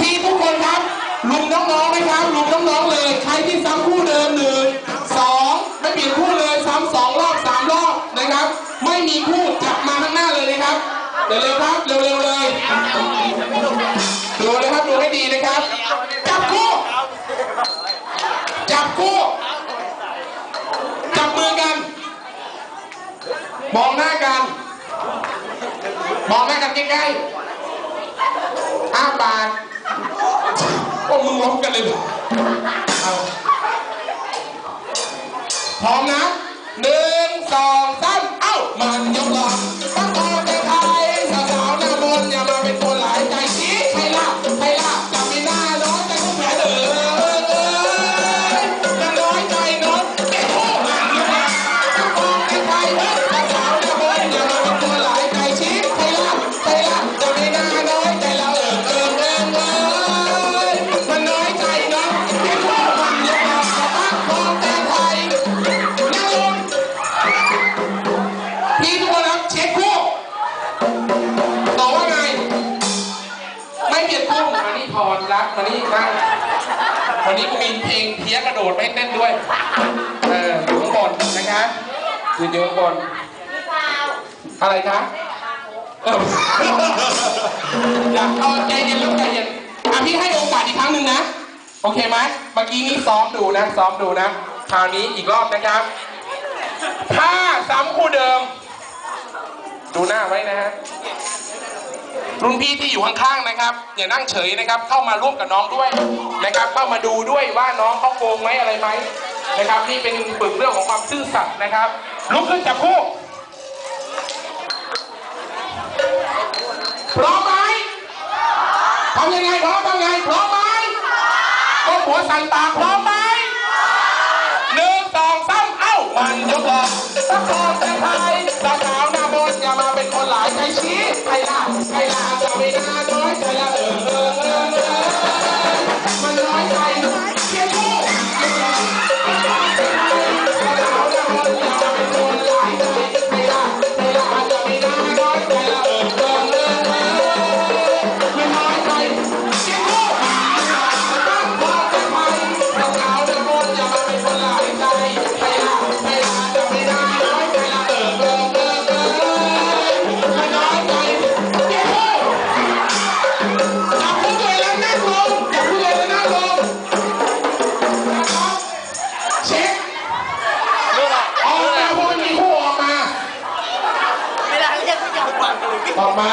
พี่ทุกคนครับลุมน้องๆไหมครับลุมน้องๆเลย ใครที่ซ้ำคู่เดิมหนึ่งสองไม่เปลี่ยนคู่เลยซ้ำสองรอบสามรอบนะครับ ไม่มีคู่จับมาข้างหน้าเลยนะครับ เร็วๆครับเร็วๆเลยดูนะครับดูให้ดีนะครับ จับคู่จับคู่จับมือกัน มองหน้ากัน มองหน้ากันใกล้ๆอ้าปาก โอ้มึงล้มกันเลยเอาพร้อมนะหนึ่งสองสามเอ้ามัน มั้งวันนี้กูมีเพลงเพี้ยกระโดดไม่เต้นด้วย เอออยู่ข้างบนนะคะอยู่อยู่ข้างบน อะไรคะเอออยากเอาใจเย็นลูกใจเย็นอะพี่ให้โอกาสอีกครั้งหนึ่งนะ โอเคไหมเมื่อกี้นี้ซ้อมดูนะ ซ้อมดูนะ คราวนี้อีกรอบนะครับ ถ้าซ้ำคู่เดิม ดูหน้าไว้นะฮะ รุ่นพี่ที่อยู่ข้างๆนะครับ อย่านั่งเฉยนะครับ เข้ามาร่วมกับน้องด้วยนะครับ เข้ามาดูด้วยว่าน้องเขาโกงไหมอะไรไหมนะครับ นี่เป็นฝึกเรื่องของความซื่อสัตย์นะครับ ลุกขึ้นจับคู่พร้อมไหมทำยังไงพร้อมทำไงพร้อมไหมก้มหัวสั่นตาพร้อมไหมหนึ่งสองสามเอ้ามันยกหลอ ออกมา